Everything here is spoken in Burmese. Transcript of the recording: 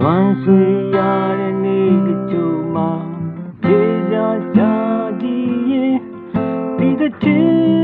လွမ်းဆွေရတဲ့နေ့တချို့မှာဒေသကြည်ရင်ဒီတဲ့